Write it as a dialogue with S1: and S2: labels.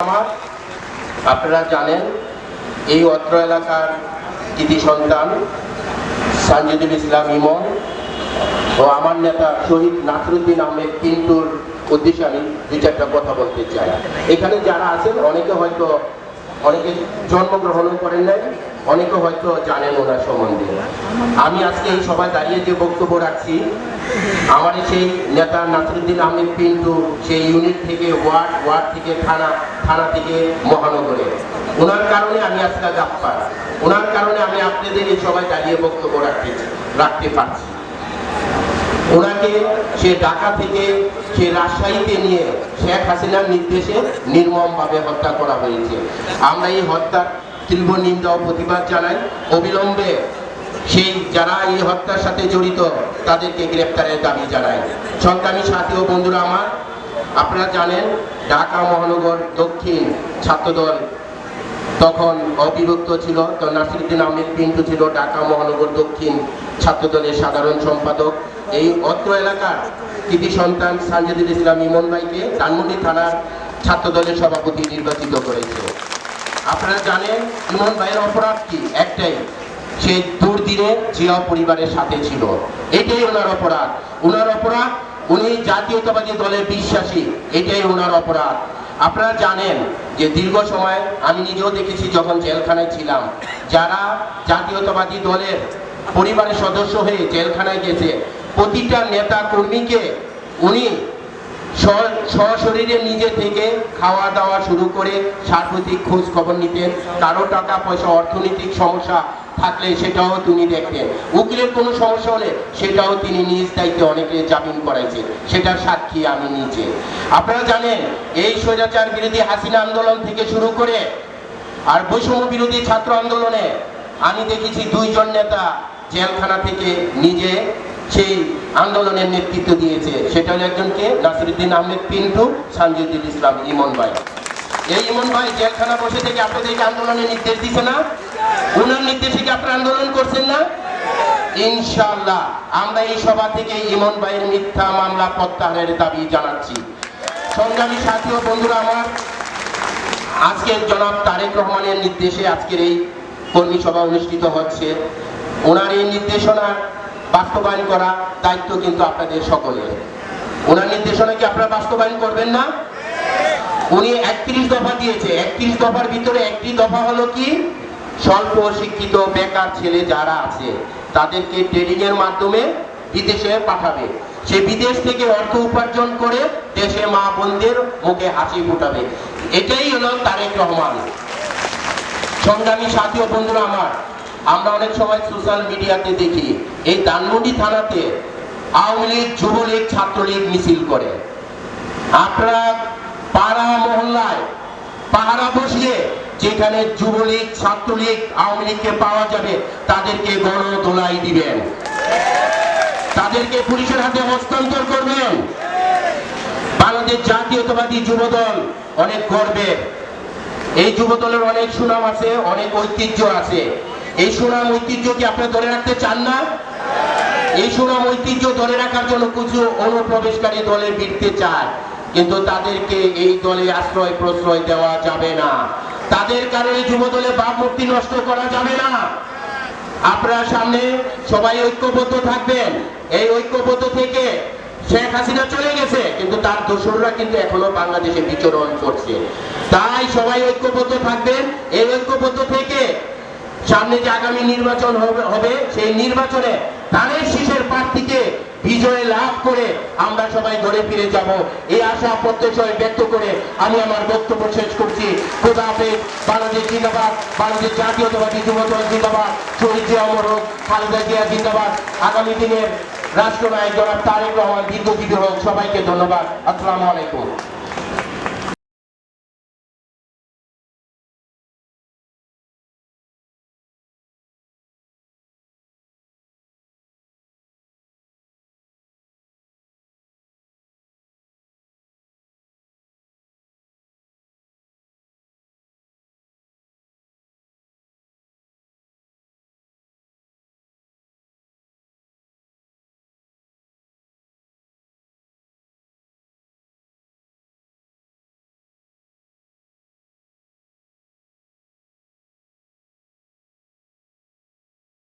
S1: আমার। আপনারা জানেন, এই অত্র এলাকার কৃতি সন্তান সানজিদুল ইসলাম ইমন ও আমার নেতা শহীদ নাসরুদ্দিন আহমেদ পিন্টুর উদ্দেশ্যে আমি দুই চারটা কথা বলতে চাই। এখানে যারা আছেন, অনেকে হয়তো অনেকে জন্মগ্রহণও করেন নাই, অনেকে হয়তো জানেন ওনার সম্বন্ধে। আমি আজকে এই সভায় দাঁড়িয়ে যে বক্তব্য রাখছি আমার সেই নেতা নাসরুদ্দিন আহমেদ পিন্টু সেই ইউনিট থেকে ওয়ার্ড ওয়ার্ড থেকে থানা থানা থেকে মহানগরে। ওনার কারণে আমি আজকে গাপ্পার ওনার কারণে আমি আপনাদের এই সবাই দাঁড়িয়ে বক্তব্য রাখতে রাখতে পারছি। ওনাকে সে ঢাকা থেকে সে রাজশাহীতে নিয়ে শেখ হাসিনার নির্দেশে নির্মমভাবে হত্যা করা হয়েছে। আমরা এই হত্যার তীব্র নিন্দা ও প্রতিবাদ জানাই। অবিলম্বে সেই যারা এই হত্যার সাথে জড়িত, তাদেরকে গ্রেপ্তারের দাবি জানাই। সংগ্রামী সাথী ও বন্ধুরা আমার আপনারা জানেন, ঢাকা মহানগর দক্ষিণ ছাত্রদল তখন অবিভক্ত ছিল। তো নাসিরুদ্দিন আহমেদ পিন্টু ছিল ঢাকা মহানগর দক্ষিণ ছাত্রদলের সাধারণ সম্পাদক। এই অত্র এলাকার কৃতি সন্তান সানজিদুল ইসলাম ইমন ভাইকে ধানমন্ডি থানার ছাত্রদলের সভাপতি নির্বাচিত করেছে। আপনারা জানেন, ইমন ভাইয়ের অপরাধ কি? একটাই, সে দুর্দিনে জিয়া পরিবারের সাথে ছিল। এটাই ওনার অপরাধ। ওনার অপরাধ উনি জাতীয়তাবাদী দলে বিশ্বাসী, এটাই ওনার অপরাধ। আপনারা জানেন যে দীর্ঘ সময় আমি নিজেও দেখেছি যখন জেলখানায় ছিলাম, যারা জাতীয়তাবাদী দলের পরিবারের সদস্য হয়ে জেলখানায় গেছে, প্রতিটা নেতা কর্মীকে উনি সশরীরে নিজে থেকে খাওয়া দাওয়া শুরু করে সার্বত্রিক খোঁজ খবর নিতেন। কারও টাকা পয়সা অর্থনৈতিক সমস্যা থাকলে সেটাও তিনি দেখতেন। উকিলের কোনো সমস্যা হলে সেটাও তিনি নিজ দায়িত্বে অনেকে জামিন করাইছে। সেটার সাক্ষী আমি নিজে। আপনারা জানেন, এই স্বৈরাচার বিরোধী হাসিনা আন্দোলন থেকে শুরু করে আর বৈষম্য বিরোধী ছাত্র আন্দোলনে আমি দেখেছি দুইজন নেতা জেলখানা থেকে নিজে সেই আন্দোলনের নেতৃত্ব দিয়েছে। সেটা হলো একজনকে নাসিরুদ্দিন আহমেদ পিন্টু, সানজিদুল ইসলাম ইমন ভাই। এই ইমন ভাই জেলখানা বসে থেকে আপনাদেরকে আন্দোলনের নির্দেশ দিছে না? ওনার নির্দেশে কি আপনারা আন্দোলন করছেন না? ইনশাআল্লাহ, আমরা এই সভা থেকে ইমন ভাইয়ের মিথ্যা মামলা প্রত্যাহারের দাবি জানাচ্ছি। সংগ্রামী সাথী ও বন্ধুরা আমার আজকের জনাব তারেক রহমানের নির্দেশে আজকের এই কর্মী সভা অনুষ্ঠিত হচ্ছে। ওনার এই নির্দেশনা বাস্তবায়ন করা দায়িত্ব কিন্তু আপনাদের সকলের। ওনার নির্দেশনা কি আপনারা বাস্তবায়ন করবেন না? উনি একত্রিশ দফা দিয়েছে। একত্রিশ দফার ভিতরে একটি দফা হলো কি? স্বল্প শিক্ষিত বেকার ছেলে যারা আছে, তাদেরকে ট্রেনিং এর মাধ্যমে বিদেশে পাঠাবে। সে বিদেশ থেকে অর্থ উপার্জন করে দেশে মা বোনদের মুখে হাসি ফুটাবে। এটাই হলো তারেক রহমান। সংগ্রামী সাথী বন্ধুরা আমার, আমরা অনেক সময় সোশ্যাল মিডিয়াতে দেখি, এই ধানমন্ডি থানাতে আওয়ামী লীগ, যুবলীগ, ছাত্রলীগ মিছিল করে। আপনারা পাড়া মহল্লায় পাহারা বসিয়ে যেখানে যুবলীগ, ছাত্রলীগ, আওয়ামী লীগকে পাওয়া যাবে, তাদেরকে গণ দোলাই দিবেন। তাদেরকে পুলিশের হাতে হস্তান্তর করবেন। বাংলাদেশ জাতীয়তাবাদী যুবদল অনেক গর্বের এই যুবদলের অনেক সুনাম আছে, অনেক ঐতিহ্য আছে। এই সুনাম ঐতিহ্য কি আপনারা ধরে রাখতে চান না? এই সুনাম ঐতিহ্য ধরে রাখার জন্য কিছু অনুপ্রবেশকারী দলে ভিড়তে চায়, কিন্তু তাদেরকে এই দলে আশ্রয় প্রশ্রয় দেওয়া যাবে না। তাদের কারণে যুব দলে ভাবমূর্তি নষ্ট করা যাবে না। আপনারা সামনে সবাই ঐক্যবদ্ধ থাকবেন। এই ঐক্যবদ্ধ থেকে শেখ হাসিনা চলে গেছে, কিন্তু তার দোসররা কিন্তু এখনও বাংলাদেশে বিচরণ করছে। তাই সবাই ঐক্যবদ্ধ থাকবেন। এই ঐক্যবদ্ধ থেকে সামনে যে আগামী নির্বাচন হবে সেই নির্বাচনে ধানের শীষের প্রার্থীকে বিজয় লাভ করে আমরা সবাই ঘরে ফিরে যাব। এই আশা প্রত্যয় ব্যক্ত করে আমি আমার বক্তব্য শেষ করছি। খোদা হাফেজ বাংলাদেশ জিন্দাবাদ বাংলাদেশ জাতীয়তাবাদী যুবদল জিন্দাবাদ, শহীদ জিয়া অমর হোক, খালেদা জিয়া জিন্দাবাদ। আগামী দিনের রাষ্ট্রনায়ক জনাব তারেক রহমান দীর্ঘজীবী হোক, সবাইকে ধন্যবাদ। আসসালামু আলাইকুম।